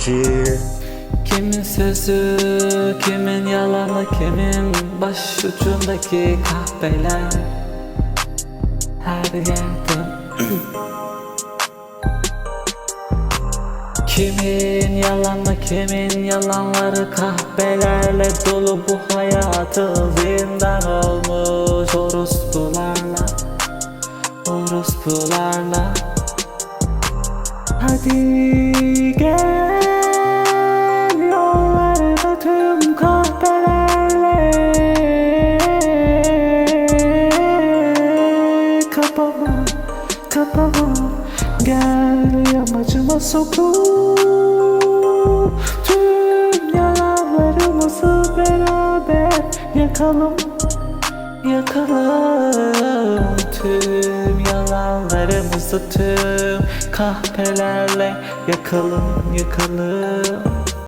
Ki Kimin sözü, kimin yalanı, kimin başucundaki kahveler Her yerde. Kimin yalanı, kimin yalanları kahvelerle dolu bu hayatı zindan olmuş orospularla Orospularla? Hadi gel kapama Gel yamacıma sokup Tüm yalanlarımızı beraber yakalım Yakalım. Tüm yalanlarımızı tüm kahpelerle yakalım yakalım